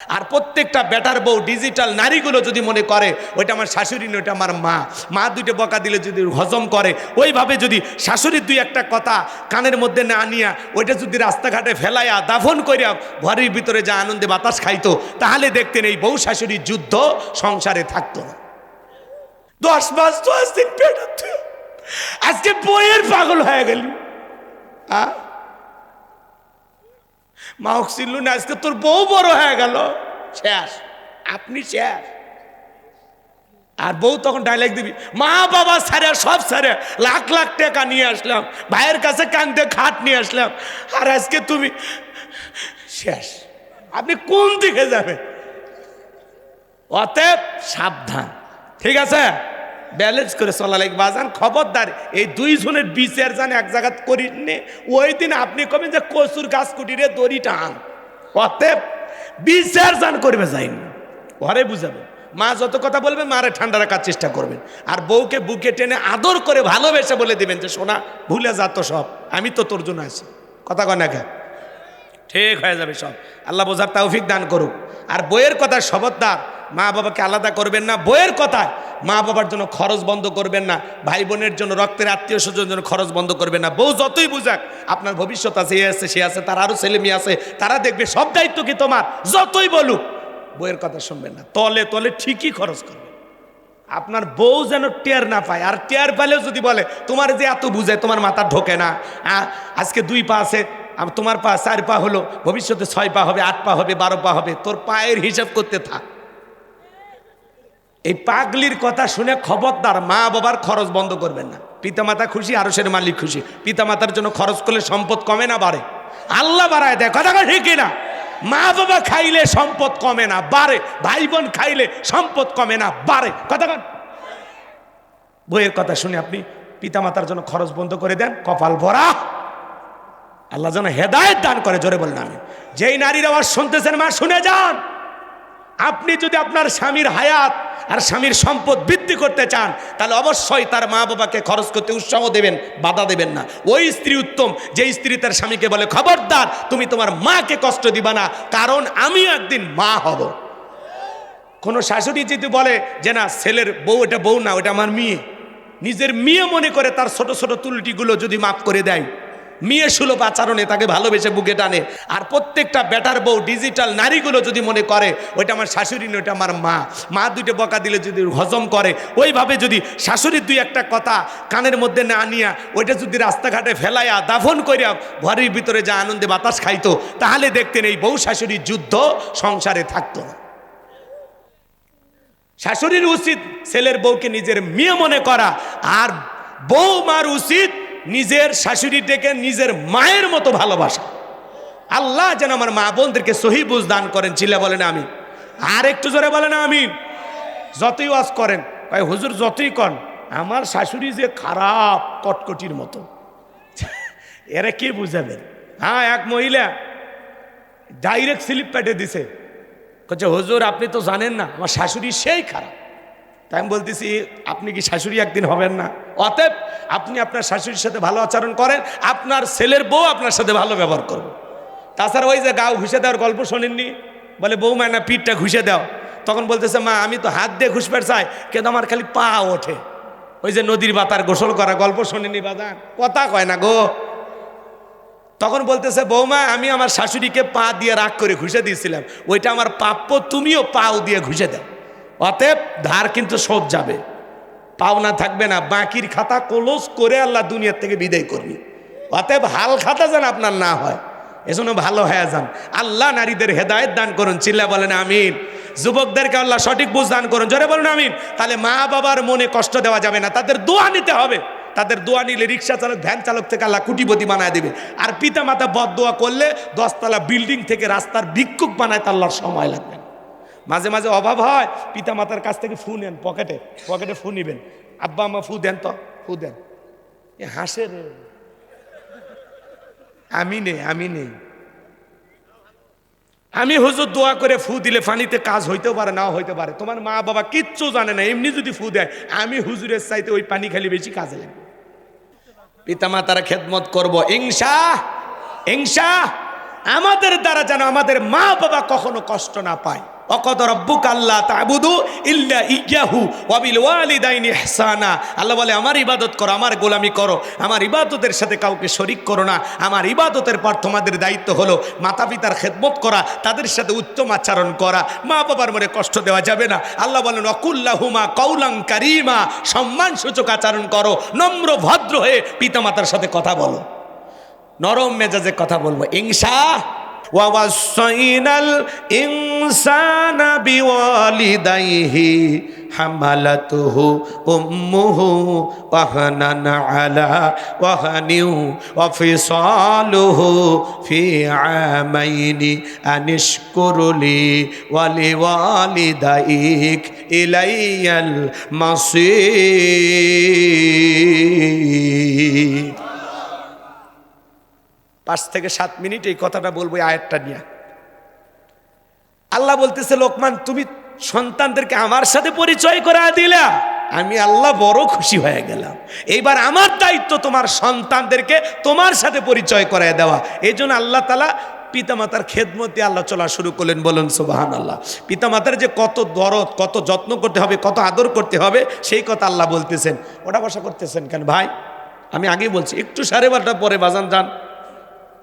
আর প্রত্যেকটা বেটার বউ ডিজিটাল নারীগুলো যদি মনে করে, ওইটা আমার শাশুড়ি নয়, ওইটা আমার মা। মা দুইটা বকা দিলে যদি হজম করে, ওইভাবে যদি শাশুড়ির দুই একটা কথা কানের মধ্যে না আনিয়া ওইটা যদি রাস্তাঘাটে ফেলাইয়া, দাফন করিয়া ঘরের ভিতরে যা আনন্দে বাতাস খাইতো, তাহলে দেখতেন এই বউ শাশুড়ির যুদ্ধ সংসারে থাকতো না। দশ মাস, দশ দিন আজকে বইয়ের পাগল হয়ে গেল। মা ছিল না আজকে তোর বউ বড় হয়ে গেল। শেষ। আপনি শেষ। আর বউ তখন ডায়লগ দিবি, মা বাবা সারে সব সারে লাখ লাখ টাকা নিয়ে আসলাম, ভাইয়ের কাছে কান্দে খাট নিয়ে আসলাম, আর আজকে তুমি শেষ। আপনি কোন দিকে যাবে অতএব সাবধান। ঠিক আছে? ব্যালেন্স করে চলা লাগবে। বাজান, খবরদার, এই দুইজনের বিচার জান এক জায়গা করি নে। ওই দিন আপনি কবেন যে কচুর গাছ কুটিরে দড়ি টান। অতএব বিচার জান করবে যাইন। ঘরে বুঝাবে। মা যত কথা বলবে মারে ঠান্ডা রাখার চেষ্টা করবেন। আর বউকে বুকে টেনে আদর করে ভালোবেসে বলে দিবেন যে সোনা ভুলে যা তো সব। আমি তো তোর জন্য আছি। কথা কয় না কে? ঠিক হয়ে যাবে সব। আল্লাহ বোঝার তৌফিক দান করুক। আর বইয়ের কথা শবৎদার মা বাবাকে আলাদা করবেন না, বইয়ের কথায়। মা বাবার জন্য খরচ বন্ধ করবেন না, ভাই বোনের জন্য, রক্তের আত্মীয় স্বজনের জন্য খরচ বন্ধ করবেন না। বউ যতই বুঝাক, আপনার ভবিষ্যৎ আছে, এ আছে, সে আছে, তার আরও ছেলে মেয়ে আছে, তারা দেখবে সব দায়িত্ব কি তোমার, যতই বলুক। বইয়ের কথা শুনবেন না, তলে তলে ঠিকই খরচ করবে আপনার বউ যেন টের না পায়, আর টের পেলেও যদি বলে, তোমার যে এত বুঝায় তোমার মাথা ঢোকে না আজকে দুই পা আছে তোমার পা চার পা হলো, ভবিষ্যতে ছয় পা হবে, আট পা হবে, বারো পা হবে, তোর পায়ের হিসাব করতে থাক। এই পাগলির কথা শুনে খবরদার মা বাবার খরচ বন্ধ করবেন না। পিতামাতা খুশি আরও সের মালিক খুশি। পিতামাতার জন্য খরচ করলে সম্পদ কমে না বাড়ে? আল্লাহ বাড়ায় দেয়, কথা ঠিক না মা বাবা খাইলে সম্পদ কমে না, বাড়ে। ভাই বোন খাইলে সম্পদ কমে না, বাড়ে। কথা বইয়ের কথা শুনে আপনি পিতামাতার জন্য খরচ বন্ধ করে দেন, কপাল ভরা। আল্লাহ যেন হেদায়ত দান করে, জোরে বললাম আমি যেই নারীর আওয়াজ শুনতেছেন মা, শুনে যান। আপনি যদি আপনার স্বামীর হায়াত আর স্বামীর সম্পদ বৃদ্ধি করতে চান, তাহলে অবশ্যই তার মা বাবাকে খরচ করতে উৎসাহ দেবেন, বাধা দেবেন না। ওই স্ত্রী উত্তম, যে স্ত্রী তার স্বামীকে বলে, খবরদার, তুমি তোমার মাকে কষ্ট দিবা না, কারণ আমি একদিন মা হব। কোনো শাশুড়ি যদি বলে যে, না, ছেলের বউ, এটা বউ না, ওটা আমার মেয়ে। নিজের মেয়ে মনে করে তার ছোট ছোট তুলটিগুলো যদি মাফ করে দেয় মেয়ে সুলভ আচরণে তাকে ভালোবেসে বুকে টানে। আর প্রত্যেকটা বেটার বউ ডিজিটাল নারীগুলো যদি মনে করে, ওইটা আমার শাশুড়ি নয়, ওইটা আমার মা। মা দুইটা বকা দিলে যদি হজম করে, ওইভাবে যদি শাশুড়ির দুই একটা কথা কানের মধ্যে না আনিয়া ওইটা যদি রাস্তাঘাটে ফেলাইয়া দাফন করিয়া ঘরের ভিতরে যা আনন্দে বাতাস খাইতো, তাহলে দেখতেন এই বউ শাশুড়ির যুদ্ধ সংসারে থাকতো না। শাশুড়ির উচিত ছেলের বউকে নিজের মেয়ে মনে করা, আর বউ মার উচিত নিজের শাশুড়িটাকে নিজের মায়ের মতো ভালোবাসা। আল্লাহ যেন আমার মা বোনদেরকে সহি বুঝ দান করেন, চিল্লা বলেন আমি আর একটু জোরে বলেন আমি যতই ওয়াজ করেন ভাই হুজুর, যতই কন, আমার শাশুড়ি যে খারাপ কটকটির মতো। এরা কে বুঝাবেন হ্যাঁ এক মহিলা ডাইরেক্ট স্লিপ পেটে দিছে। বলছে হুজুর, আপনি তো জানেন না, আমার শাশুড়ি সেই খারাপ। তাই আমি বলতেছি, আপনি কি শাশুড়ি একদিন হবেন না? অতএব আপনি আপনার শাশুড়ির সাথে ভালো আচরণ করেন, আপনার ছেলের বউ আপনার সাথে ভালো ব্যবহার করবে। তাছাড়া ওই যে গাও ঘুষে দেওয়ার গল্প শোনেননি? বলে বউ না, পিঠটা ঘুষে দাও। তখন বলতেছে, মা, আমি তো হাত দিয়ে ঘুষবার চাই কিন্তু আমার খালি পা ওঠে। ওই যে নদীর বাতার গোসল করা গল্প শোনেনি বাজান? কথা কয় না গো। তখন বলতেছে, বৌমা, আমি আমার শাশুড়িকে পা দিয়ে রাগ করে ঘুষে দিয়েছিলাম। ওইটা আমার প্রাপ্য, তুমিও পাও দিয়ে ঘুষে দাও। অতএব ধার কিন্তু শোধ যাবে। পাওনা থাকবে না, বাকির খাতা ক্লোজ করে আল্লাহ দুনিয়ার থেকে বিদায় করবি। অতএব হাল খাতা যেন আপনার না হয়, এজন্য ভালো হয়ে যান। আল্লাহ নারীদের হেদায়ত দান করুন, চিল্লা বলেন আমিন। যুবকদেরকে আল্লাহ সঠিক বুঝ দান করুন, জোরে বলুন আমিন। তাহলে মা বাবার মনে কষ্ট দেওয়া যাবে না, তাদের দোয়া নিতে হবে। তাদের দোয়া নিলে রিক্সা চালক, ভ্যান চালক থেকে আল্লাহ কুটিপতি বানায় দেবে। আর পিতা মাতা বদ দোয়া করলে দশতলা বিল্ডিং থেকে রাস্তার ভিক্ষুক বানায় তার আল্লাহর সময় লাগবে। মাঝে মাঝে অভাব হয় পিতা মাতার কাছ থেকে ফু নেন, পকেটে পকেটে ফু নিবেন। আব্বা আমা ফু দেন তো, ফু দেন। এ হাসে রে। আমি নেই আমি নেই। আমি হুজুর দোয়া করে ফু দিলে পানিতে কাজ হইতেও পারে, নাও হইতে পারে। তোমার মা বাবা কিচ্ছু জানে না, এমনি যদি ফু দেয়, আমি হুজুরের চাইতে ওই পানি খালি বেশি কাজে লাগবে। পিতামাতারা খেদমত করব ইংসা ইংসা আমাদের দ্বারা যেন আমাদের মা বাবা কখনো কষ্ট না পায়। অকদ রব্বুক আল্লাহ তাবুদু ইল্লা ইয়াহু ওয়াবিল ওয়ালিদাইনি ইহসানা। আল্লাহ বলে, আমার ইবাদত করো, আমার করো। আমার ইবাদতের সাথে কাউকে শরিক করো না। আমার ইবাদতের দায়িত্ব মাতা পিতার খেদমত করা, তাদের সাথে উত্তম করা। মা বাবার মনে কষ্ট দেওয়া যাবে না। আল্লাহ বলেন, অকুল্লাহুমা কৌলাং আচরণ করো। নম্র, ভদ্র হয়ে পিতামাতার সাথে কথা বলো। নরম মেজাজে কথা বলব। ইংসা ووصينا الإنسان بوالديه حملته أمه وهنا على وهن وفصاله في عامين أن اشكر لي ولوالديك إلي المصير. পাঁচ থেকে সাত মিনিট এই কথাটা বলব আয়াতটা নিয়ে। আল্লাহ বলতেছে, লোকমান, তুমি সন্তানদেরকে আমার সাথে পরিচয় করা দিলা। আমি আল্লাহ বড় খুশি হয়ে গেলাম। এইবার আমার দায়িত্ব তোমার সন্তানদেরকে তোমার সাথে পরিচয় করায় দেওয়া। এই জন্য আল্লাহ তালা পিতামাতার খেদমতে আল্লাহ চলা শুরু করলেন, বলেন সুবাহান আল্লাহ পিতামাতার যে কত দরদ, কত যত্ন করতে হবে, কত আদর করতে হবে, সেই কথা আল্লাহ বলতেছেন। ওটা বসা করতেছেন কেন ভাই? আমি আগেই বলছি, একটু সাড়ে বারোটা পরে বাজান যান।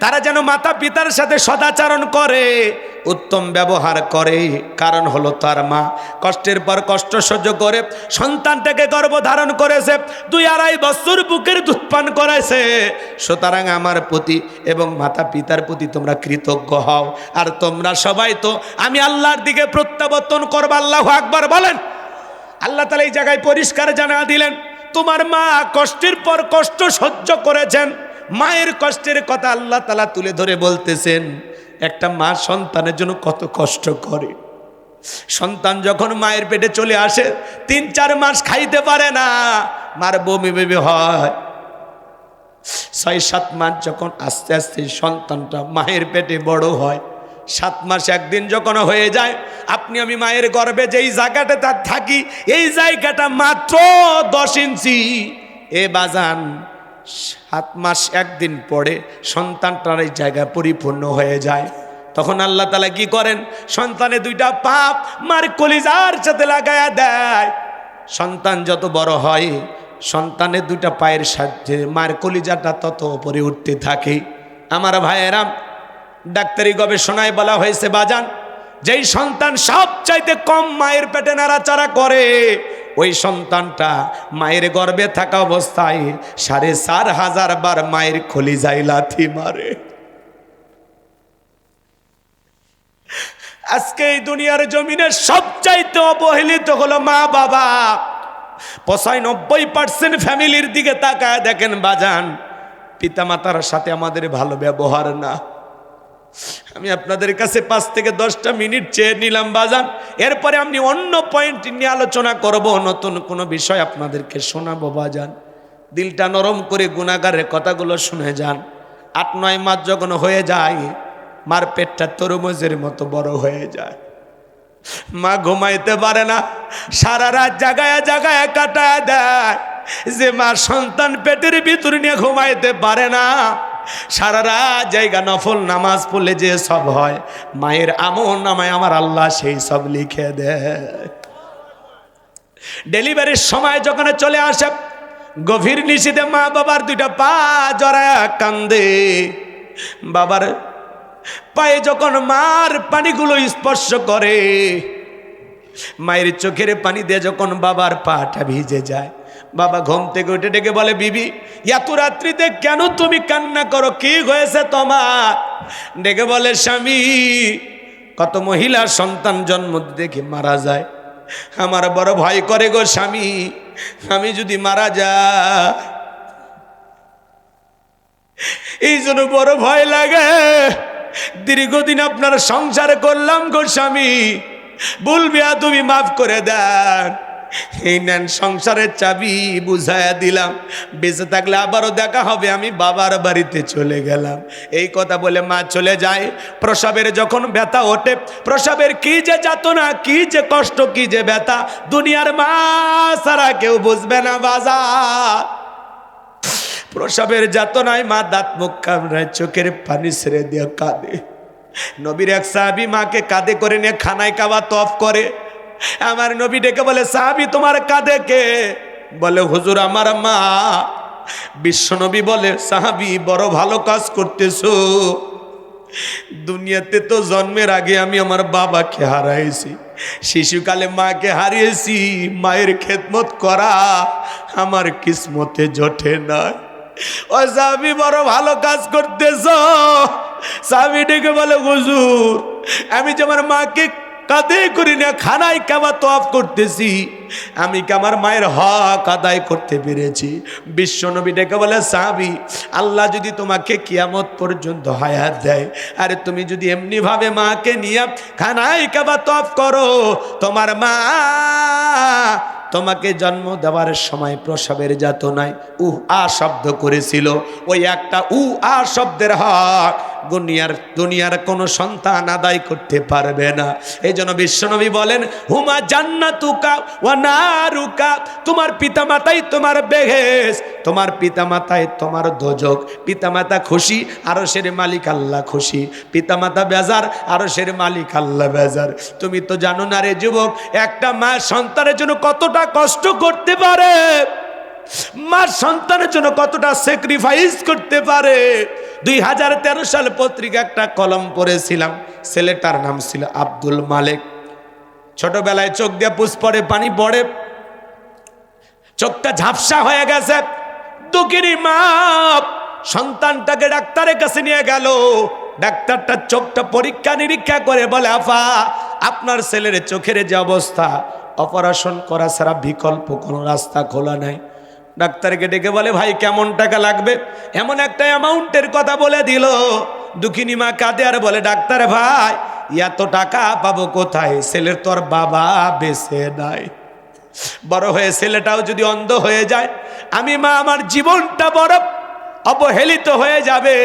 তারা যেন মাতা পিতার সাথে সদাচরণ করে, উত্তম ব্যবহার করে। কারণ হলো তার মা কষ্টের পর কষ্ট সহ্য করে সন্তানটাকে গর্ভ ধারণ করেছে, দুই আড়াই বছর বুকের দুধ পান করেছে সুতরাং আমার প্রতি এবং মাতা পিতার প্রতি তোমরা কৃতজ্ঞ হও। আর তোমরা সবাই তো আমি আল্লাহর দিকে প্রত্যাবর্তন করব, আল্লাহ আকবার বলেন। আল্লাহ তালা এই জায়গায় পরিষ্কার জানা দিলেন, তোমার মা কষ্টের পর কষ্ট সহ্য করেছেন। মায়ের কষ্টের কথা আল্লাহ তালা তুলে ধরে বলতেছেন, একটা মা সন্তানের জন্য কত কষ্ট করে। সন্তান যখন মায়ের পেটে চলে আসে, তিন চার মাস খাইতে পারে না, মার বমি বেবি হয়। ছয় সাত মাস যখন আস্তে আস্তে সন্তানটা মায়ের পেটে বড় হয়, সাত মাস একদিন যখন হয়ে যায়, আপনি আমি মায়ের গর্বে যেই জায়গাটা তার থাকি, এই জায়গাটা মাত্র দশ ইঞ্চি। এ বাজান সাত মাস একদিন পরে সন্তানটার এই জায়গা পরিপূর্ণ হয়ে যায়। তখন আল্লাহ তালা কি করেন? সন্তানে দুইটা পাপ মার কলিজার সাথে লাগায়া দেয়। সন্তান যত বড় হয় সন্তানের দুইটা পায়ের সাহায্যে মার কলিজাটা তত উপরে উঠতে থাকে। আমার ভাইয়েরাম ডাক্তারি গবেষণায় বলা হয়েছে, বাজান যেই সন্তান সব চাইতে কম মায়ের পেটে নাড়াচাড়া করে, ওই সন্তানটা মায়ের গর্ভে থাকা অবস্থায় সাড়ে চার হাজার বার মায়ের খলি যায় লাথি মারে। আজকে এই দুনিয়ার জমিনে সবচাইতে অবহেলিত হলো মা বাবা। পঁচানব্বই পার্সেন্ট ফ্যামিলির দিকে তাকায় দেখেন, বাজান, পিতামাতার সাথে আমাদের ভালো ব্যবহার না। আমি আপনাদের কাছে পাঁচ থেকে দশটা মিনিট চেয়ে নিলাম বাজান। এরপরে আপনি অন্য পয়েন্ট নিয়ে আলোচনা করব, নতুন কোনো বিষয় আপনাদেরকে শোনাবো বাজান। দিলটা নরম করে গুণাগারের কথাগুলো শুনে যান। আট, নয় মাস যখন হয়ে যায়, মার পেটটা তরমুজের মতো বড় হয়ে যায়। মা ঘুমাইতে পারে না, সারা রাত জাগায় জাগায় কাটায় দেয়। যে মা সন্তান পেটের ভিতর নিয়ে ঘুমাইতে পারে না সারা রাত জায়গা নফল, নামাজ পড়লে যে সব হয়। মায়ের আমন নামায় আমার আল্লাহ সেই সব লিখে দেয়। ডেলিভারির সময় যখন চলে আসে, গভীর নিশীতে মা বাবার দুইটা পা জড়ায় কান্দে। বাবার পায়ে যখন মার পানিগুলো স্পর্শ করে, মায়ের চোখের পানি দিয়ে যখন বাবার পাটা ভিজে যায় বাবা ঘুম থেকে উঠে ডেকে বলে, বিবি, এত রাত্রিতে কেন তুমি কান্না করো? কি হয়েছে তোমার? ডেকে বলে, স্বামী, কত মহিলা সন্তান জন্ম দেখে মারা যায়। আমার বড় ভয় করে গো স্বামী, আমি যদি মারা যা এই জন্য বড় ভয় লাগে। দীর্ঘদিন আপনার সংসার করলাম গো স্বামী। বলবি তুমি মাফ করে দেন। এই নেন সংসারের চাবি, বুঝাইয়া দিলাম। বেঁচে থাকলে আবারও দেখা হবে, আমি বাবার বাড়িতে চলে গেলাম। এই কথা বলে মা চলে যায়। প্রসাবের যখন ব্যথা ওঠে, প্রসাবের কি যে যাতনা, কি যে কষ্ট, কি যে ব্যথা, দুনিয়ার মা সারা কেউ বুঝবে না বাজার। প্রসাবের যাতনায় মা দাঁত মুখ কামড়ায়, চোখের পানি ছেড়ে দিয়ে কাঁদে। নবীর এক সাহাবি মাকে কাঁধে করে নিয়ে খানায় কাবা তফ করে। আমার নবী ডেকে বলে, সাহাবি, তোমার কাঁধে কে? বলে, হুজুর, আমার মা। বিশ্বনবী বলে, সাহাবি, বড় ভালো কাজ করতেছো। দুনিয়াতে তো জন্মের আগে আমি আমার বাবাকে হারাইছি, শিশুকালে মাকে হারিয়েছি, মায়ের খেদমত করা আমার কিসমতে জোটে নয় ও সাবি বড় ভালো কাজ করতেছ। সাবি ডেকে বলে, হুজুর, আমি যে আমার মাকে কাঁদে করি না, খানায় কাবা তফ করতেছি। আমি কি আমার মায়ের হক আদায় করতে পেরেছি? বিশ্বনবী ডেকে বলে সাবি আল্লাহ যদি তোমাকে কিয়ামত পর্যন্ত হায়াত দেয়, আরে তুমি যদি এমনিভাবে মাকে নিয়ে খানায় কাবা তফ করো, তোমার মা তোমাকে জন্ম দেওয়ার সময় প্রসবের যাতনায় উহ আ শব্দ করেছিল। ওই একটা উ আ শব্দের হক দুনিয়ার দুনিয়ার কোনো সন্তান আদায় করতে পারবে না। এই জন্য বিশ্বনবী বলেন, হুমা জান্নাতুকা ওয়া নারুকা, তোমার পিতামাতাই তোমার বেহেস তোমার পিতামাতাই তোমার দোজক। পিতামাতা খুশি আরও সের মালিক আল্লাহ খুশি। পিতামাতা বেজার আরও সের মালিক আল্লাহ বেজার। তুমি তো জানো না রে যুবক, একটা মা সন্তানের জন্য কতটা কষ্ট করতে পারে? মা সন্তানের জন্য কতটা স্যাক্রিফাইস করতে পারে? দুই হাজার তেরো সাল পত্রিকা একটা কলম পড়েছিলাম, ছেলেটার নাম ছিল আব্দুল মালিক। ছোটবেলায় চোখ দিয়ে পুষ পড়ে, পানি পড়ে, চোখটা ঝাপসা হয়ে গেছে। দুঃখিনী মা, সন্তানটাকে ডাক্তারের কাছে নিয়ে গেল। ডাক্তারটা চোখটা পরীক্ষা নিরীক্ষা করে বলে, আফা, আপনার ছেলের চোখের যে অবস্থা অপারেশন করা ছাড়া বিকল্প কোনো রাস্তা খোলা নাই। ডাক্তারকে ডেকে বলে, ভাই, কেমন টাকা লাগবে? এমন একটা অ্যামাউন্টের কথা বলে দিল। দুঃখিনী মা কাঁদে আর বলে, ডাক্তার ভাই, এত টাকা পাবো কোথায়? ছেলের তোর বাবা বেঁচে নাই। বড় হয়ে ছেলেটাও যদি অন্ধ হয়ে যায়, আমি মা, আমার জীবনটা বড় অবহেলিত হয়ে যাবে।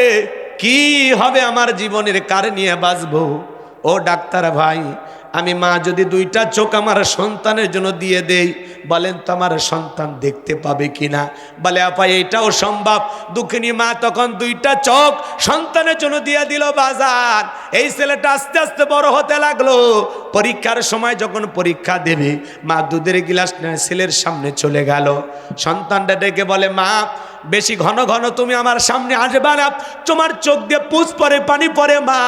কি হবে আমার জীবনের কার নিয়ে বাঁচবো? ও ডাক্তার ভাই আমি মা যদি দুইটা চোখ আমার সন্তানের জন্য দিয়ে দেই, বলেন তো আমার সন্তান দেখতে পাবে কিনা? বলে, আপা, এটাও সম্ভব। দুঃখিনী মা তখন দুইটা চোখ সন্তানের জন্য দিয়ে দিল বাজার। এই ছেলেটা আস্তে আস্তে বড় হতে লাগল। পরীক্ষার সময় যখন পরীক্ষা দেবে, মা দুধের গিলাস নেয় ছেলের সামনে চলে গেল। সন্তানটা ডেকে বলে, মা, বেশি ঘন ঘন তুমি আমার সামনে আসবে না। তোমার চোখ দিয়ে পুষ পরে, পানি পরে, মা।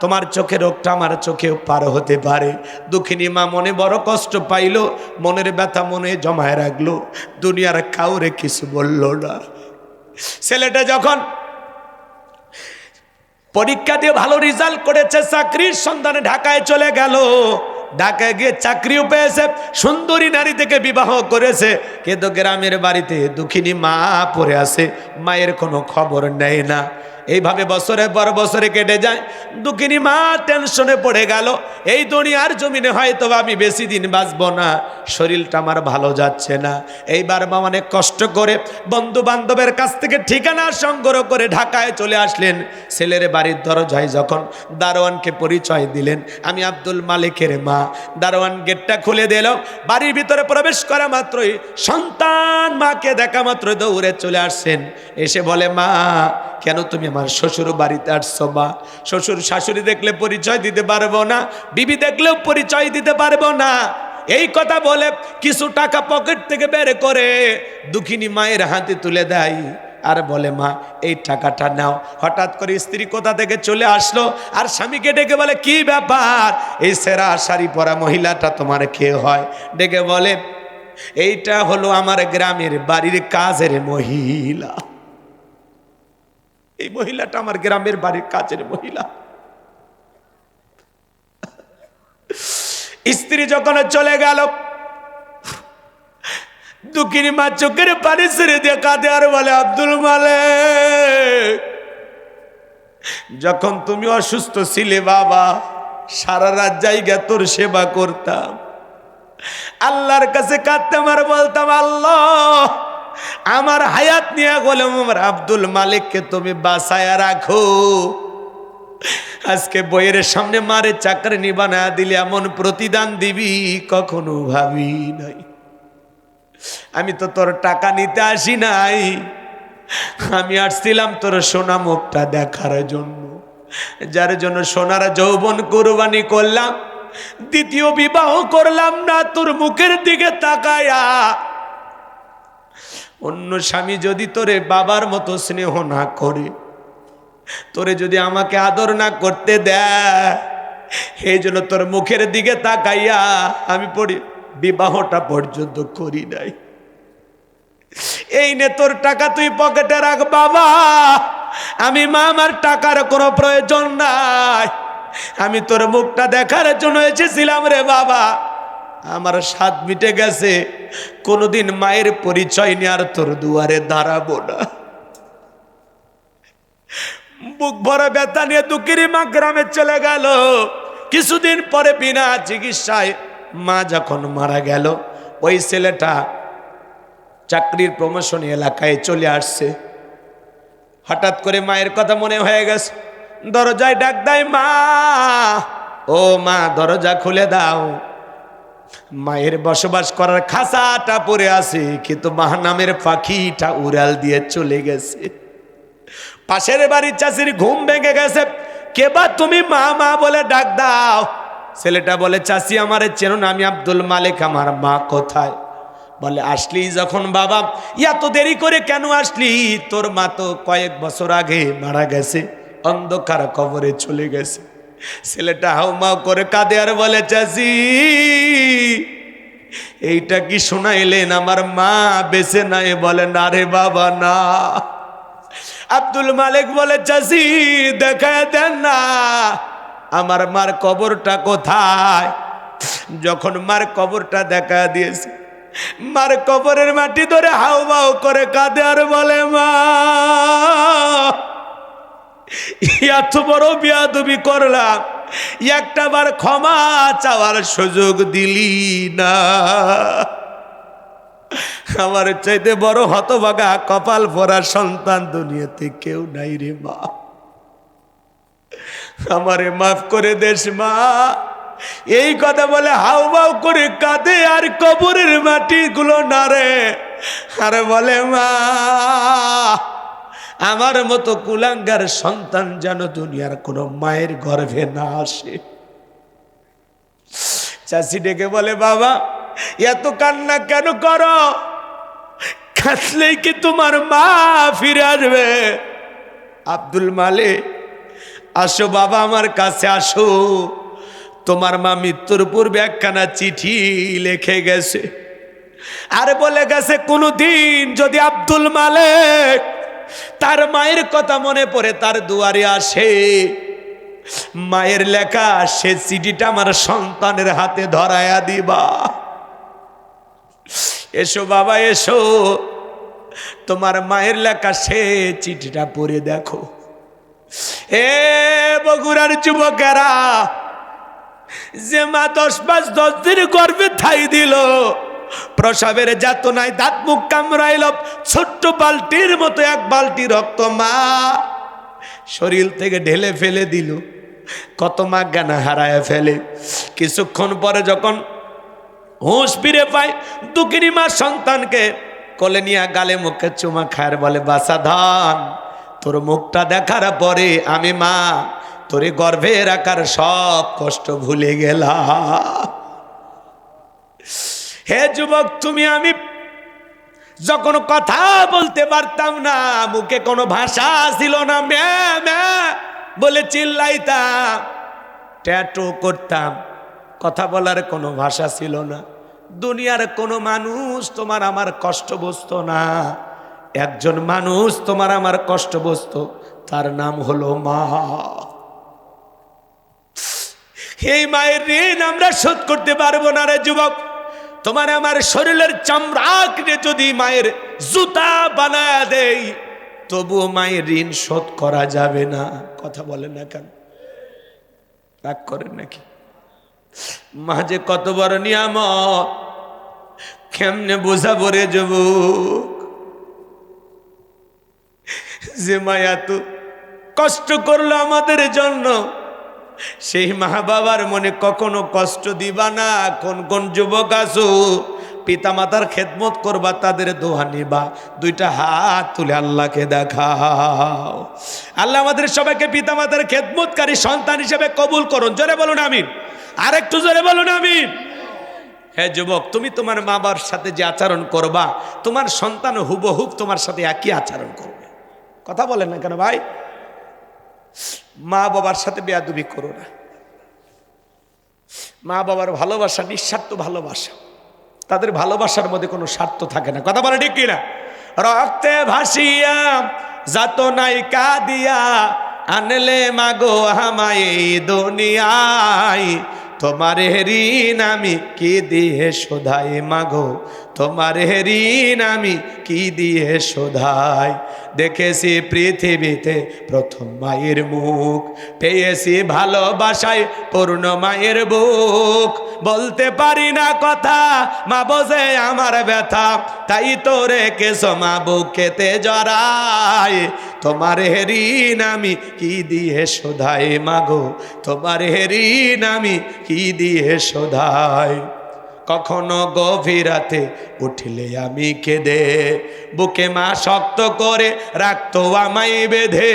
তোমার চোখে রোগটা আমার চোখেও পার হতে পারে। দুঃখিনী মা মনে বড় কষ্ট পাইল, মনের ব্যথা মনে জমায় রাখল, দুনিয়ার কাউরে কিছু বলল না। ছেলেটা যখন পরীক্ষা দিয়ে ভালো রেজাল্ট করেছে, চাকরির সন্ধানে ঢাকায় চলে গেল। ঢাকায় গিয়ে চাকরিও পেয়েছে, সুন্দরী নারী থেকে বিবাহ করেছে, কিন্তু গ্রামের বাড়িতে দুঃখিনী মা পড়ে আছে, মায়ের কোনো খবর নেয় না। এইভাবে বছরের পর বছরে কেটে যায়। দুঃখিনী মা টেনশনে পড়ে গেল। এই দুনিয়ার জমিনে হয়তো আমি বেশি দিন বাঁচবো না। শরীরটা আমার ভালো যাচ্ছে না। এইবার মা অনেক কষ্ট করে বন্ধু বান্ধবের কাছ থেকে ঠিকানা সংগ্রহ করে ঢাকায় চলে আসলেন। ছেলের বাড়ির দরজায় যখন দারোয়ানকে পরিচয় দিলেন, আমি আব্দুল মালিকের মা। দারোয়ান গেটটা খুলে দিল। বাড়ির ভিতরে প্রবেশ করা মাত্রই সন্তান মাকে দেখা মাত্রই দৌড়ে চলে আসছেন। এসে বলে, মা, কেন তুমি আমার শ্বশুর বাড়িতে আসছো মা শ্বশুর শাশুড়ি দেখলে পরিচয় দিতে পারব না, বিবি দেখলেও পরিচয় দিতে পারব না। এই কথা বলে কিছু টাকা পকেট থেকে বের করে দুঃখিনী মায়ের হাতে তুলে দেয় আর বলে, মা, এই টাকাটা নাও। হঠাৎ করে স্ত্রী কোথা থেকে চলে আসলো আর স্বামীকে ডেকে বলে, কি ব্যাপার? এই সেরা শাড়ি পরা মহিলাটা তোমার কে হয়? ডেকে বলে, এইটা হলো আমার গ্রামের বাড়ির কাজের মহিলা। এই মহিলাটা আমার গ্রামের বাড়ির কাজের মহিলা। স্ত্রী যখন চলে গেল দুঃখিনী মা চোখের পানি ছেড়ে দিয়ে কাঁদে আর বলে, আব্দুল মালিক, যখন তুমি অসুস্থ ছিলে বাবা, সারা রাত জায়গা তোর সেবা করতাম। আল্লাহর কাছে কাঁদতাম আর বলতাম, আল্লাহ আমার হায়াত নিয়ে বললাম আমার আব্দুল মালিককে তুমি বাসায় রাখো। আজকে বইয়ের সামনে মারে চাকরি নিবানা দিলে এমন প্রতিদান দিবি কখনো ভাবি নাই। আমি তো তোর টাকা নিতে আসি নাই। আমি আসছিলাম তোর সোনা মুখটা দেখার জন্য। যার জন্য সোনার যৌবন কোরবানি করলাম, দ্বিতীয় বিবাহ করলাম না, তোর মুখের দিকে তাকায়া অন্য স্বামী যদি তোরে বাবার মতো স্নেহ না করে, তোরে যদি আমাকে আদর না করতে দেয় জন্য তোর মুখের দিকে তাকাইয়া আমি পড়ি, বিবাহটা পর্যন্ত করি নাই। এই নে তোর টাকা তুই পকেটে রাখ বাবা, আমি মা আমার টাকার কোনো প্রয়োজন নাই। আমি তোর মুখটা দেখার জন্য এসেছিলাম রে বাবা। আমার স্বাদ মিটে গেছে। কোনোদিন মায়ের পরিচয় নিয়ে আর তোর দুয়ারে দাঁড়াবো না। বুক ভরা ব্যথা নিয়ে দুঃখেরই মা গ্রামে চলে গেল। কিছুদিন পরে বিনা চিকিৎসায় মা যখন মারা গেল, ওই ছেলেটা চাকরির প্রমোশন এলাকায় চলে আসছে। হঠাৎ করে মায়ের কথা মনে হয়ে গেছে, দরজায় ডাক দেয় মা। ও মা, দরজা খুলে দাও। মায়ের বসবাস করার খাসাটা পরে আছে, কিন্তু মা নামের পাখিটা উড়াল দিয়ে চলে গেছে। পাশের বাড়ির চাষির ঘুম ভেঙে গেছে। কেবা তুমি মা মা বলে ডাক দাও। ছেলেটা বলে, চাষি আমার চেনো আমি আব্দুল মালিক, আমার মা কোথায়? বলে, আসলি যখন বাবা, এত দেরি করে কেন আসলি? তোর মা তো কয়েক বছর আগে মারা গেছে, অন্ধকার কবরে চলে গেছে। ছেলেটা হাউ মাউ করে কাঁদে আর বলে চাষি এইটা কি শোনাইলেন? আমার মা বেছে নাই। বলে, না রে বাবা, না। আব্দুল মালিক বলে চাষি দেখায় দেন না, আমার মার কবরটা কোথায়? যখন মার কবরটা দেখা দিয়েছে, মার কবরের মাটি ধরে হাউ করে কাঁদে আর বলে, মা এত বড় বিয়াদবি করলাম একটা বার ক্ষমা চাওয়ার সুযোগ দিলি না। আমার চাইতে বড় হতভাগা কপাল ভরা সন্তান দুনিয়াতে কেউ নাই রে মা। আমারে মাফ করে দেশ মা। এই কথা বলে হাউ বাউ করে কাঁদে আর কবরের মাটিগুলো নারে আর বলে, মা আমার মতো কুলাঙ্গার সন্তান যেন দুনিয়ার কোনো মায়ের গর্ভে না আসে। চাষি ডেকে বলে, বাবা, এত কান্না কেন করো? কাঁদলেই কি তোমার মা ফিরে আসবে? আব্দুল মালে, আসো বাবা আমার কাছে, আসো। তোমার মা মৃত্যুর পূর্বে একখানা চিঠি লিখে গেছে। আর বলে গেছে, কোনোদিন যদি আব্দুল মালেক তার মায়ের কথা মনে পড়ে, তার দুয়ারে আসে। মায়ের লেখা সে চিঠিটা আমার সন্তানের হাতে ধরায়া দিবা। এসো বাবা, এসো। তোমার মায়ের লেখা সে চিঠিটা পড়ে দেখো। এ বগুড়ার যুবকেরা, যে মা দশ পাঁচ দশ দিন গর্বে ঠাই দিল প্রসাবের যাতনায় দাঁত মুখ কামড়াইল, ছোট্ট বালতির মতো এক বালতি রক্ত মা শরীর থেকে ঢেলে ফেলে দিল। কত মা জ্ঞান হারায় ফেলে। কিছুক্ষণ পরে যখন হুঁশ ফিরে পায় দুকিনি মা সন্তানকে কোলে নিয়ে গালে মুখে চুমা খায় বলে বাসা ধান, তোর মুখটা দেখার পরে আমি মা, তোরে গর্ভে রাখার সব কষ্ট ভুলে গেলাম। হে যুবক, তুমি আমি যখন কথা বলতে পারতাম না, মুখে কোনো ভাষা ছিল না, ম্যা ম্যা বলে চিল্লাইতাম, ট্যাটু করতাম। কথা বলার কোনো ভাষা ছিল না। দুনিয়ার কোনো মানুষ তোমার আমার কষ্ট বুঝতো না। একজন মানুষ তোমার আমার কষ্ট বুঝতো। তার নাম হলো মা। এই মায়ের ঋণ আমরা শোধ করতে পারব না রে যুবক। তোমার আমার শরীরের চামড়া কিনে যদি মায়ের জুতা বানায় দেই, তবুও মায়ের ঋণ শোধ করা যাবে না। কথা বলেন না কেন? রাগ করেন নাকি? মা যে কত বড় নিয়ামত, কেমনে বোঝা রে যুবক? যে মায়া তো কষ্ট করল আমাদের জন্য সেই মা বাবার মনে কখনো কষ্ট দিবা না। কোন কোন যুবক আসো পিতামাতার খেদমত করবা, তাদের দোহা নিবা। দুইটা হাত তুলে আল্লাহকে দেখাও। আল্লাহ আমাদের সবাইকে পিতামাতার খেদমতকারী সন্তান হিসেবে কবুল করুন। জোরে বলুন আমিন। আর একটু জোরে বলুন আমিন। হ্যাঁ যুবক, তুমি তোমার মা বাবার সাথে যে আচরণ করবা, তোমার সন্তান হুবহুব তোমার সাথে একই আচরণ করবে। কথা বলেন না কেন ভাই? মা বাবার সাথে বেয়াদুবি করো না। মা বাবার ভালোবাসা নিঃস্বার্থ ভালোবাসা। তাদের ভালোবাসার মধ্যে কোনো স্বার্থ থাকে না। কথা বলে ঠিক কিনা? রক্তে ভাসিয়া যাত নাই কাদিয়া আনলে মাগো হামাই দুনিয়ায়। তোমার ঋণ আমি কি দিয়ে শোধাই মাগো? তোমার ঋণ আমি কি দিয়ে শোধাই? দেখেছি পৃথিবীতে প্রথম মায়ের মুখ, পেয়েছি ভালোবাসায় পূর্ণ মায়ের বুক। বলতে পারি না কথা, মা বোঝে আমার ব্যথা, তাই তো রেখেছ মা বুকেতে জড়ায় তোমার ঋণ আমি কি দিয়ে শোধাই মাগো তোমার ঋণ আমি কি দিয়ে শোধাই? কখনো গভীর রাতে উঠলে আমি কেঁদে, বুকে মা শক্ত করে রাখতো আমায় বেঁধে।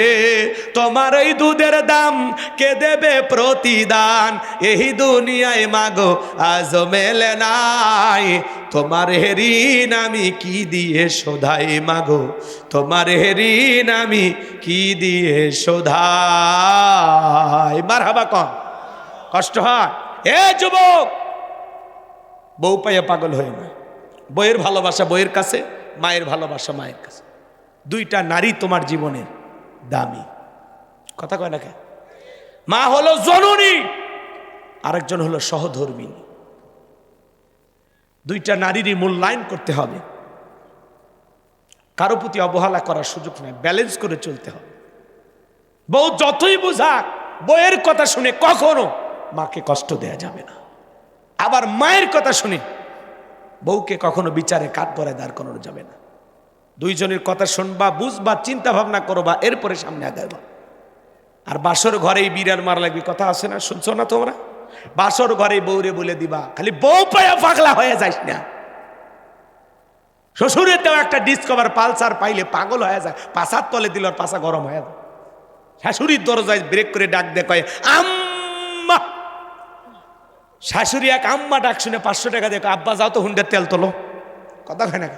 তোমার এই দুধের দাম কে দেবে প্রতিদান? এই দুনিয়ায় মাগো আজ মেলে নাই। তোমার ঋণ আমি কি দিয়ে শোধাই মাগো? তোমার ঋণ আমি কি দিয়ে শোধাই? মার হাবা কষ্ট হয়। এ যুবক বউ পাইয়া পাগল হয়ে না বইয়ের ভালোবাসা বইয়ের কাছে, মায়ের ভালোবাসা মায়ের কাছে। দুইটা নারী তোমার জীবনের দামি। কথা কয় না কে? মা হলো জননী, আরেকজন হলো সহধর্মিনী। দুইটা নারীরই মূল্যায়ন করতে হবে। কারও প্রতি অবহেলা করার সুযোগ নেই, ব্যালেন্স করে চলতে হবে। বউ যতই বোঝাক, বইয়ের কথা শুনে কখনো মাকে কষ্ট দেয়া যাবে না। আবার মায়ের কথা শুনে বউকে কখনো বিচারে কাঠ করে দাঁড় করানো যাবে না। দুইজনের কথা শুনবা, বুঝবা চিন্তা ভাবনা করবা, এরপরে সামনে আগাইবা আর বাসর ঘরেই বিড়াল মার লাগবে কথা আছে না? শুনছো না তোমরা? বাসর ঘরে বউরে বলে দিবা, খালি বউ পায়া পাগলা হয়ে যাস না। শ্বশুরের দেওয়া একটা ডিসকভার পালসার পাইলে পাগল হয়ে যায়, পাশার তলে দিল আর পাশা গরম হয়ে যায়। শাশুড়ির দরজায় ব্রেক করে ডাক দেয়, কয়, আম্মা শাশুড়ি এক আম্মা ডাক শুনে পাঁচশো টাকা দেখো আব্বা যাও তো হুন্ডের তেল তোলো। কথা হয় না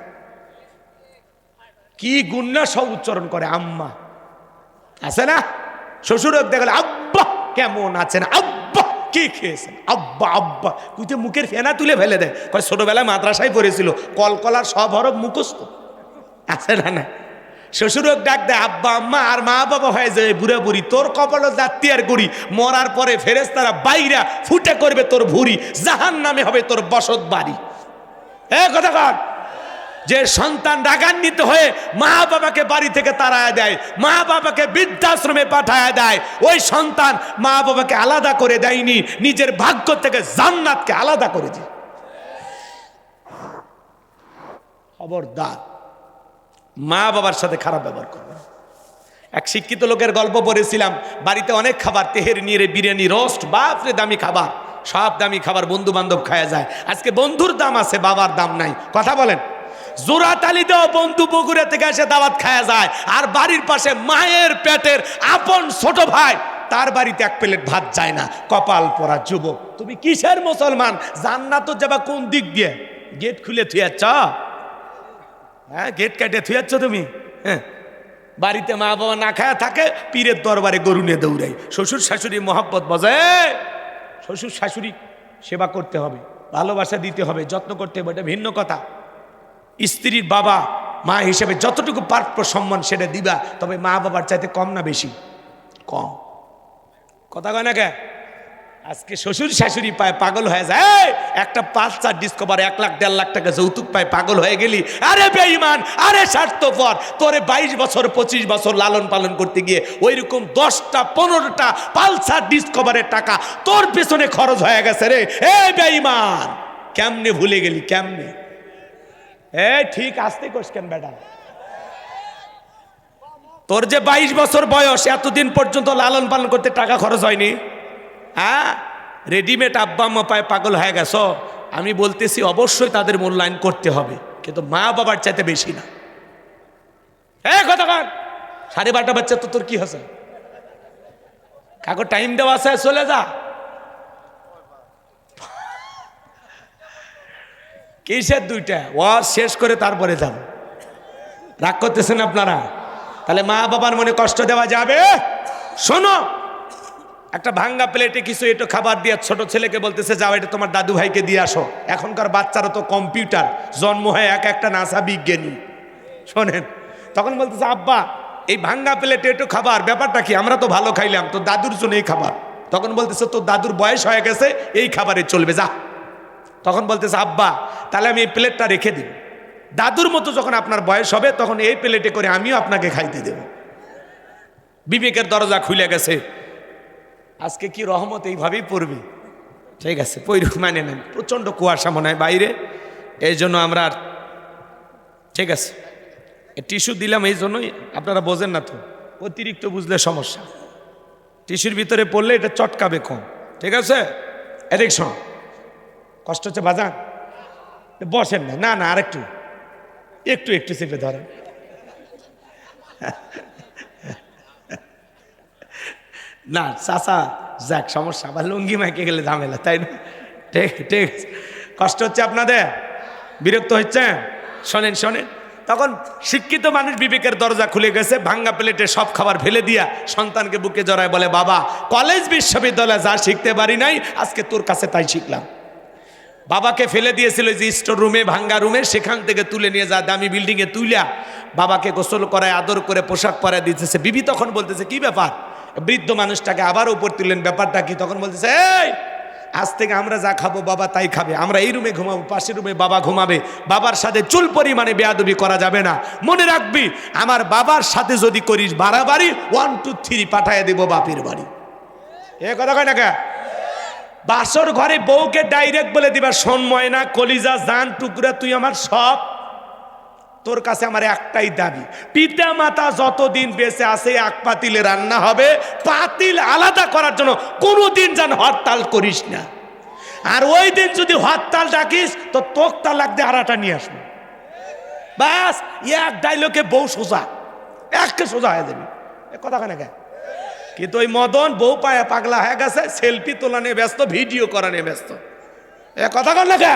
কি গুন্না সব উচ্চারণ করে আম্মা। আছে না? শ্বশুর দেখলে আব্বা কেমন আছেন? আব্বা কি খেয়েছেন? আব্বা আব্বা। কুইতে মুখের ফেনা তুলে ফেলে দেয় কয় ছোটবেলায় মাদ্রাসায় পড়েছিল কলকলার সব হরফ মুখস্থ। আছে না না শ্বশুরক ডাক দেয়, আব্বা, আম্মা আর মা বাবা হয়ে যায়, বুড়া বুড়ি, তোর কপালও জাতি আর করি মরার পরে ফেরেস তারা বাইরা ফুটে করবে তোর ভুরি জাহান নামে হবে তোর বসত বাড়ি। এ কথা কর যে সন্তান রাগান্বিত হয়ে মা বাবাকে বাড়ি থেকে তাড়ায় দেয়, মা বাবাকে বৃদ্ধাশ্রমে পাঠায় দেয়, ওই সন্তান মা বাবাকে আলাদা করে দেয়নি, নিজের ভাগ্য থেকে জান্নাতকে আলাদা করে দিয়ে খবরদার। মা বাবার সাথে খারাপ ব্যবহার করবে না। এক শিক্ষিত লোকের গল্প পড়েছিলাম, বাড়িতে অনেক খাবার, তেহের নিয়ে বিরিয়ানি, রোস্ট, বাপরে দামি খাবার, সব দামি খাবার বন্ধু বান্ধব খাওয়া যায়। আজকে বন্ধুর দাম আছে, বাবার দাম নাই। কথা বলেন। জোড়া তালিতেও বন্ধু বগুড়া থেকে এসে দাওয়াত খাওয়া যায়, আর বাড়ির পাশে মায়ের পেটের আপন ছোট ভাই, তার বাড়িতে এক প্লেট ভাত যায় না। কপাল পরা যুবক। তুমি কিসের মুসলমান? জান্নাত যাবা কোন দিক দিয়ে? গেট খুলে থুয়াচ্ছ হ্যাঁ গেট কাটে থুয়াচ্ছ তুমি? হ্যাঁ। বাড়িতে মা বাবা না খায়া থাকে, পীরের দরবারে গরু নিয়ে দৌড়াই শ্বশুর শাশুড়ি মহব্বত বজায় শ্বশুর শাশুড়ি সেবা করতে হবে, ভালোবাসা দিতে হবে, যত্ন করতে হবে, এটা ভিন্ন কথা। স্ত্রীর বাবা, মা হিসেবে যতটুকু প্রাপ্য সম্মান সেটা দিবা, তবে মা বাবার চাইতে কম না বেশি? কম। কথা কয় না কে? আজকে শ্বশুর শাশুড়ি পায় পাগল হয়ে যায়। একটা পাঁচ চার ডিসকভার এক লাখ, দেড় লাখ টাকা যৌতুক পায়, পাগল হয়ে গেলি। আরে বেঈমান, আরে স্বার্থপর। তোরে বাইশ বছর, পঁচিশ বছর লালন পালন করতে গিয়ে ওই রকম দশটা, পনেরোটা পালসার ডিসকভারের টাকা তোর পেছনে খরচ হয়ে গেছে রে। এ বেঈমান, কেমনে ভুলে গেলি, কেমনে? এ ঠিক আসতে কোস কেন বেটা? তোর যে বাইশ বছর বয়স, এতদিন পর্যন্ত লালন পালন করতে টাকা খরচ হয়নি। হ্যাঁ রেডিমেড আব্বা আম্মা পায় পাগল হয়ে গেছ। আমি বলতেছি, অবশ্যই তাদের মূল্যায়ন করতে হবে। কিন্তু মা বাবার চাইতে বেশি না। হ্যাঁ কান সাড়ে বারোটা বাচ্চা তো তোর কি হচ্ছে কাকু টাইম দেওয়া আছে, চলে যা। কিসের দুইটা? ওয়ার শেষ করে তারপরে যান। রাগ করতেছেন আপনারা? তাহলে মা বাবার মনে কষ্ট দেওয়া যাবে? শোনো একটা ভাঙ্গা প্লেটে কিছু একটু খাবার দিয়ে ছোট ছেলেকে বলতেছে, যাও, এটা তোমার দাদু ভাইকে দিয়ে আসো। এখনকার বাচ্চারা তো কম্পিউটার, জন্ম হয় এক একটা নাসা বিজ্ঞানী। শোনেন, তখন বলতেছে, আব্বা, এই ভাঙ্গা প্লেটে একটু খাবার, ব্যাপারটা কি? আমরা তো ভালো খাইলাম, তো দাদুর জন্য এই খাবার। তখন বলতেছে, তোর দাদুর বয়স হয়ে গেছে, এই খাবারে চলবে, যা। তখন বলতেছে, আব্বা, তাহলে আমি এই প্লেটটা রেখে দিই। দাদুর মতো যখন আপনার বয়স হবে, তখন এই প্লেটে করে আমিও আপনাকে খাইতে দেব। বিবেকের দরজা খুলে গেছে। আজকে কি রহমত এইভাবেই পড়বে? ঠিক আছে পৈরুক মানে নেন। প্রচণ্ড কুয়াশা মনে হয় বাইরে এই জন্য আমরা আর ঠিক আছে টিস্যু দিলাম এই জন্যই আপনারা বোঝেন না তো, অতিরিক্ত বুঝলে সমস্যা। টিস্যুর ভিতরে পড়লে এটা চটকাবে কম, ঠিক আছে? এদিক শোন, কষ্ট হচ্ছে বাজান? বসেন না না না, আরেকটু, একটু একটু চেপে ধরেন। না, চাচা, যাক, সমস্যা, আবার লুঙ্গি মাইকে গেলে ঝামেলা, তাই না? ঠিক ঠিক কষ্ট হচ্ছে আপনাদের? বিরক্ত হচ্ছে শোনেন শোনেন। তখন শিক্ষিত মানুষ বিবেকের দরজা খুলে গেছে, ভাঙ্গা প্লেটে সব খাবার ফেলে দিয়া সন্তানকে বুকে জড়ায় বলে, বাবা, কলেজ বিশ্ববিদ্যালয়ে যা শিখতে পারি নাই, আজকে তোর কাছে তাই শিখলাম। বাবাকে ফেলে দিয়েছিল যে স্টোর রুমে, ভাঙ্গা রুমে, সেখান থেকে তুলে নিয়ে যা, দামি বিল্ডিংয়ে তুইলা। বাবাকে গোসল করায়, আদর করে পোশাক পরায় দিতেছে। বিবি তখন বলতেছে, কি ব্যাপার? বৃদ্ধ মানুষটাকে আবার উপর তুললেন, ব্যাপারটা কি? তখন বলতেছে, এই, আজ থেকে আমরা যা খাব বাবা তাই খাবে। আমরা এই রুমে ঘুমাবো, পাশের রুমে বাবা ঘুমাবে। বাবার সাথে চুল পরিমাণে বেয়াদবি করা যাবে না। মনে রাখবি, আমার বাবার সাথে যদি করিস বাড়াবাড়ি ওয়ান টু থ্রি পাঠায় দেবো বাপের বাড়ি। এ কথা কয় না কে? বাসর ঘরে বউকে ডাইরেক্ট বলে দিবা, শোন ময়না, কলিজা, জান, টুকরা, তুই আমার সব তোর কাছে আমার একটাই দাবি পিতা মাতা যতদিন বেঁচে আছে, এক পাতিলে রান্না হবে, পাতিল আলাদা করার জন্য কোনোদিন যেন হরতাল করিস না। আর ওই দিন যদি হরতাল ডাকিস, তো তোক দিয়ে আরাটা নিয়ে আসব। বাস, এক ডাইলকে বউ সোজা, একে সোজা হয়ে যাবি। এ কথা কেন কে? কিন্তু ওই মদন বউ পায়ে পাগলা হয়ে গেছে, সেলফি তোলা নিয়ে ব্যস্ত, ভিডিও করা নিয়ে ব্যস্ত। এ কথা কন কে?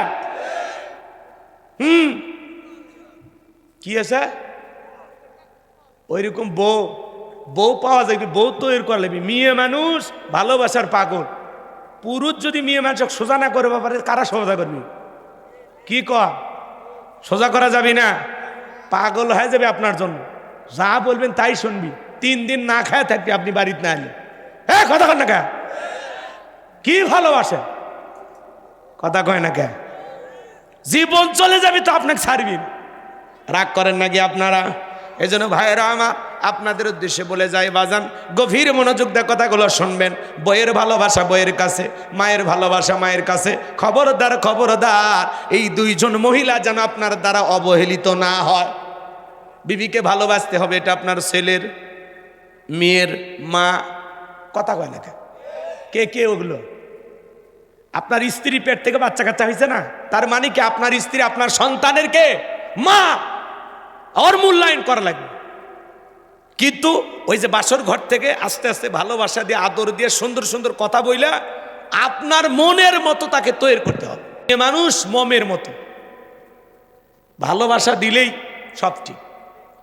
হুম কি আছে? ওইরকম বউ বউ পাওয়া যায়, বউ তৈরি করে লাগবি। মেয়ে মানুষ ভালোবাসার পাগল। পুরুষ যদি মেয়ে মানুষ সোজা না করে পারে কারা সোজা করবি? কি ক সোজা করা যাবে না। পাগল হয়ে যাবে আপনার জন্য। যা বলবেন তাই শুনবি। তিন দিন না খায় থাকবি, আপনি বাড়িতে না এলে। হ্যাঁ কথা কন না কে? কি ভালোবাসে? কথা কয় না কে? জীবন চলে যাবে তো আপনাকে ছাড়বি। না। রাগ করেন নাকি আপনারা? এই জন্য ভাইয়েরা আমার, আপনাদের উদ্দেশ্যে বলে যায় বাজান, গভীর মনোযোগ দিয়ে কথাগুলো শুনবেন। বইয়ের ভালোবাসা বইয়ের কাছে, মায়ের ভালোবাসা মায়ের কাছে। খবরদার খবরদার, এই দুইজন মহিলা যেন আপনার দ্বারা অবহেলিত না হয়। বিবিকে ভালোবাসতে হবে, এটা আপনার ছেলের, মেয়ের, মা, কথা কয় না? কে কে ওগুলো? আপনার স্ত্রী পেট থেকে বাচ্চা কাচ্চা হয়েছে না? তার মানে কি আপনার স্ত্রী আপনার সন্তানের কে? মা! ওর মূল্যায়ন করা লাগবে। কিন্তু ওই যে বাসর ঘর থেকে আস্তে আস্তে ভালোবাসা দিয়ে, আদর দিয়ে সুন্দর সুন্দর কথা বইলা আপনার মনের মতো তাকে তৈরি করতে হবে। এ মানুষ মমের মতো। ভালোবাসা দিলেই সব ঠিক।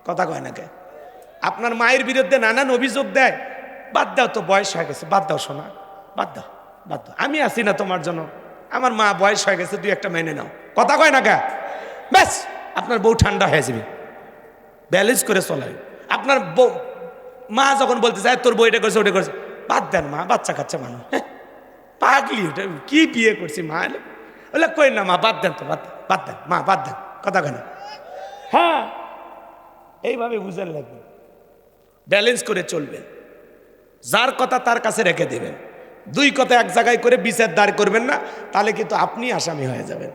কথা কয় না কে? আপনার মায়ের বিরুদ্ধে নানান অভিযোগ দেয়। বাদ দাও তো, বয়স হয়ে গেছে। বাদ দাও শোনা বাদ দাও বাদ দাও। আমি আছি না তোমার জন্য। আমার মা বয়স হয়ে গেছে তুই একটা মেনে নাও। কথা কয় না কে? ব্যাস, আপনার বউ ঠান্ডা হয়ে যাবে। ব্যালেন্স করে চলাই আপনার বউ, মা যখন বলতে চায় তোর বইটা করেছে, ওটা করেছে। বাদ দেন মা, বাচ্চা কাচ্চা মানুষ। হ্যাঁ পাগলি ওটা, কি বিয়ে করছি মা? এলো বলে, কই না মা, বাদ দেন তো, বাদ বাদ দেন, মা, বাদ দেন, কথা কেন হ্যাঁ এইভাবে বুঝেন লাগবে। ব্যালেন্স করে চলবেন। যার কথা তার কাছে রেখে দেবেন। দুই কথা এক জায়গায় করে বিচার দাঁড় করবেন না, তাহলে কিন্তু আপনি আসামি হয়ে যাবেন।